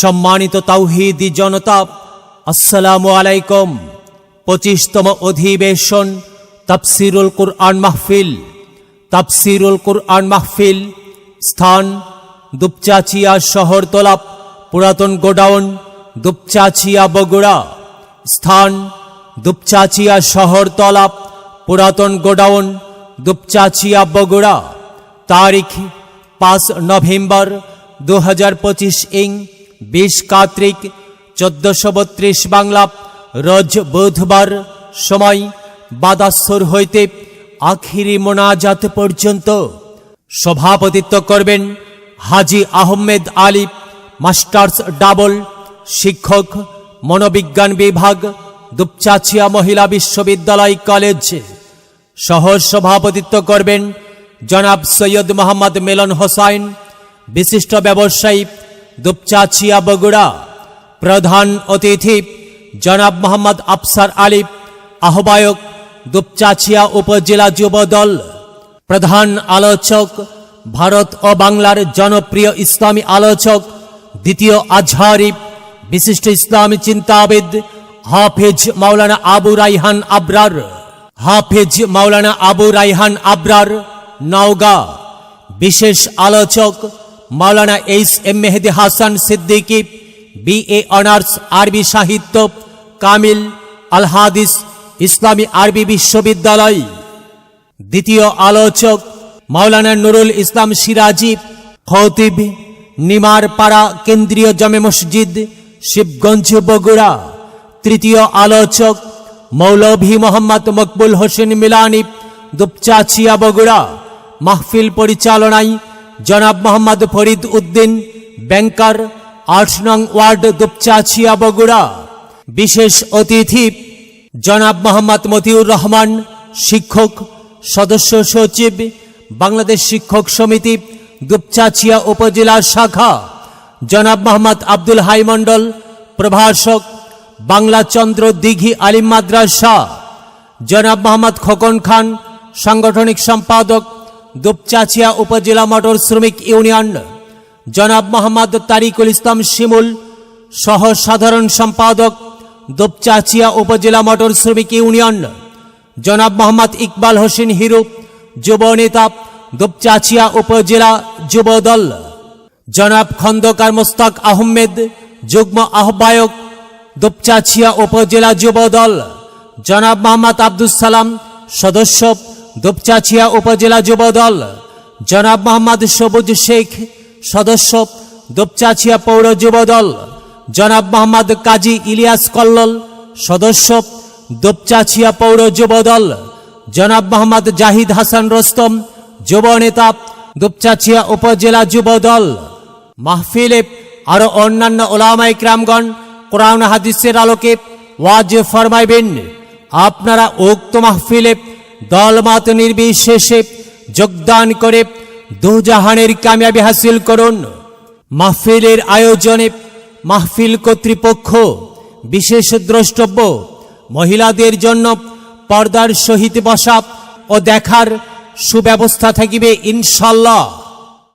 সম্মানিত তাওহিদি জনতা, আসসালামু আলাইকুম। পঁচিশতম অধিবেশন তাফসিরুল কুরআন মাহফিল। তাফসিরুল কুরআন মাহফিল, স্থান দুপচাচিয়া শহরতলা পুরাতন গোডাউন দুপচাচিয়া বগুড়া। স্থান দুপচাচিয়া শহরতলা পুরাতন গোডাউন দুপচাচিয়া বগুড়া। তারিখ পাঁচ নভেম্বর দু হাজার পঁচিশ ইং বিশ কার্তিক, চোদ্দশো বত্রিশ বাংলা, রোজ বুধবার সময় বাদাসর হইতে আখিরি মোনাজাত পর্যন্ত সভাপতিত্ব করবেন হাজি আহমেদ আলী, মাস্টার্স ডাবল শিক্ষক, মনোবিজ্ঞান বিভাগ, দুপচাচিয়া মহিলা বিশ্ববিদ্যালয় কলেজ। সহ সভাপতিত্ব করবেন জনাব সৈয়দ মোহাম্মদ মিলন হোসাইন, বিশিষ্ট ব্যবসায়ী দুপচাচিয়া বগুড়া প্রধান অতিথি জনাব মোহাম্মদ আফসার আলিফ আহ্বায়ক দুপচাচিয়া উপজেলা যুব দল, প্রধান আলোচক ভারত ও বাংলার জনপ্রিয় ইসলামী আলোচক, দ্বিতীয় আজহারি, বিশিষ্ট ইসলামী চিন্তাবিদ হাফেজ মাওলানা আবু রাইহান আবরার, হাফেজ মাওলানা আবু রাইহান আবরার নওগাঁ, বিশেষ আলোচক Maulana H M Mehedi Hasan Siddiqui BA honours আরবি সাহিত্য, কামিল আল হাদিস ইসলামী আরবি বিশ্ববিদ্যালয়। দ্বিতীয় আলোচক মাওলানা নুরুল ইসলাম সিরাজি, খতিব নিমার পাড়া কেন্দ্রীয় জমে মসজিদ, শিবগঞ্জ, বগুড়া। তৃতীয় আলোচক মৌলভী মোহাম্মদ মকবুল হোসেন মিলানি, দুপচাচিয়া, বগুড়া। মাহফিল পরিচালনায় জনাব মোহাম্মদ ফরিদ উদ্দিন, ব্যাংকার আট নং ওয়ার্ড দুপচাচিয়া বগুড়া বিশেষ অতিথি, জনাব মোহাম্মদ মতিউর রহমান, শিক্ষক, সদস্য সচিব, বাংলাদেশ শিক্ষক সমিতি দুপচাচিয়া উপজেলা শাখা। জনাব মোহাম্মদ আব্দুল হাই মণ্ডল, প্রভাষক, বাংলা চন্দ্র দিঘি আলিম মাদ্রাসা। জনাব মোহাম্মদ খোকন খান, সাংগঠনিক সম্পাদক দুপচাচিয়া উপজেলা মোটর শ্রমিক ইউনিয়ন, জনাব মোহাম্মদ তারিকুল ইসলাম শিমুল, সহ সাধারণ সম্পাদক দুপচাচিয়া উপজেলা মোটর শ্রমিক ইউনিয়ন, জনাব মোহাম্মদ ইকবাল হোসেন হিরু, যুব নেতা দুপচাচিয়া উপজেলা যুব দল। জনাব খন্দকার মোস্তাক আহমেদ, যুগ্ম আহ্বায়ক দুপচাচিয়া উপজেলা যুব দল। জনাব মোহাম্মদ আব্দুল সালাম, সদস্য দুপচাচিয়া উপজেলা যুব দল জনাব মোহাম্মদ সবুজ শেখ, সদস্য দুপচাচিয়া পৌর যুব দল জনাব মোহাম্মদ কাজী ইলিয়াস কল্লল, সদস্য দুপচাচিয়া পৌর যুব দল জনাব মোহাম্মদ জাহিদ হাসান রস্তম, যুব নেতা দুপচাচিয়া উপজেলা যুব দল মাহফিলে আরও অন্যান্য ওলামাই ক্রামগণ, কোরআন হাদিসের আলোকে ওয়াজ ফরমাইবেন। আপনারা উক্ত মাহফিলে দলমত নির্বিশেষে যোগদান করে দুজাহানের কামিয়াবি হাসিল করুন। মাহফিলের আয়োজনে মাহফিল কর্তৃপক্ষ বিশেষ দ্রষ্টব্য, মহিলাদের জন্য পর্দার সহিত বসা ও দেখার সুব্যবস্থা থাকিবে ইনশাল্লাহ